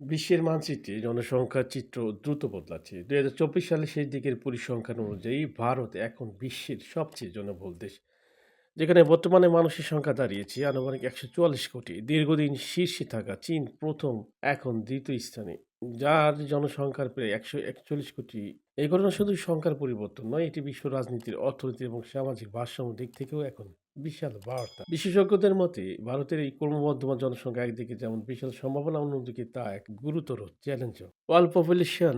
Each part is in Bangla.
বিশ্বের মানচিত্রে জনসংখ্যার চিত্র দ্রুত বদলাচ্ছে। দু হাজার চব্বিশ সালে শেষ দিকের পরিসংখ্যান অনুযায়ী ভারত এখন বিশ্বের সবচেয়ে জনবহুল দেশ, যেখানে বর্তমানে মানুষের সংখ্যা দাঁড়িয়েছে আনুমানিক একশো চুয়াল্লিশ কোটি। দীর্ঘদিন শীর্ষে থাকা চীন প্রথম, এখন দ্বিতীয় স্থানে। যার জনসংখ্যার প্রায় একশো একচল্লিশ কোটি, এই ঘটনা শুধু সংখ্যার পরিবর্তন নয়, এটি বিশ্ব রাজনীতির, অর্থনীতি এবং সামাজিক ভারসাম্য দিক থেকেও এখন বিশাল বার্তা। বিশেষজ্ঞদের মতে, ভারতের এই ক্রমবর্ধমান জনসংখ্যা একদিকে যেমন বিশাল সম্ভাবনা, অন্যদিকে তা এক গুরুতর চ্যালেঞ্জ ওয়ার্ল্ড পপুলেশন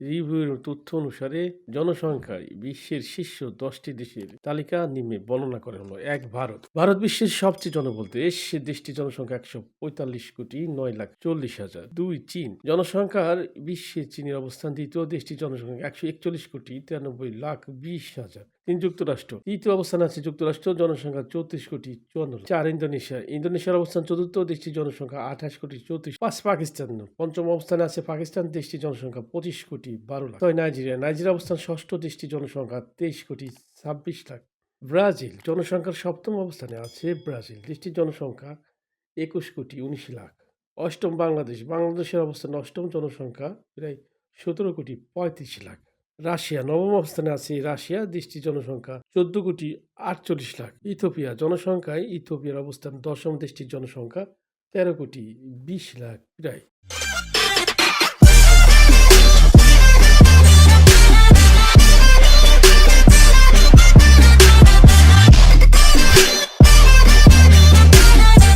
রিভিউর তথ্য অনুসারে, জনসংখ্যায় বিশ্বের শীর্ষ দশটি দেশের তালিকা নিম্নে বর্ণনা করা হলো। এক, ভারত। ভারত বিশ্বের সবচেয়ে জনবল দেশ দেশটির জনসংখ্যা একশো পঁয়তাল্লিশ কোটি নয় লাখ চল্লিশ হাজার। দুই, চীন। জনসংখ্যার বিশ্বে চীনের অবস্থান দ্বিতীয় দেশটির জনসংখ্যা একশো একচল্লিশ কোটি তিরানব্বই লাখ বিশ হাজার। তিন, যুক্তরাষ্ট্র। তৃতীয় অবস্থান আছে যুক্তরাষ্ট্র, জনসংখ্যা চৌত্রিশ কোটি চুয়ান্ন চার, ইন্দোনেশিয়া। ইন্দোনেশিয়ার অবস্থান চতুর্থ দেশটির জনসংখ্যা আঠাশ কোটি চৌত্রিশ। পাঁচ, পাকিস্তান। পঞ্চম অবস্থানে আছে পাকিস্তান, দেশটির জনসংখ্যা পঁচিশ কোটি বারো লাখ ছয় নাইজেরিয়া নাইজেরিয়া অবস্থান ষষ্ঠ দেশটির জনসংখ্যা তেইশ কোটি ছাব্বিশ লাখ। ব্রাজিল জনসংখ্যার সপ্তম অবস্থানে আছে ব্রাজিল দেশটির জনসংখ্যা একুশ কোটি উনিশ লাখ। অষ্টম বাংলাদেশ বাংলাদেশের অবস্থান অষ্টম জনসংখ্যা প্রায় সতেরো কোটি পঁয়ত্রিশ লাখ। রাশিয়া নবম অবস্থানে আছে রাশিয়া দেশটির জনসংখ্যা চোদ্দ কোটি আটচল্লিশ লাখ। ইথোপিয়া জনসংখ্যায় ইথোপিয়ার অবস্থান দশম দেশটির জনসংখ্যা তেরো কোটি বিশ লাখ প্রায়।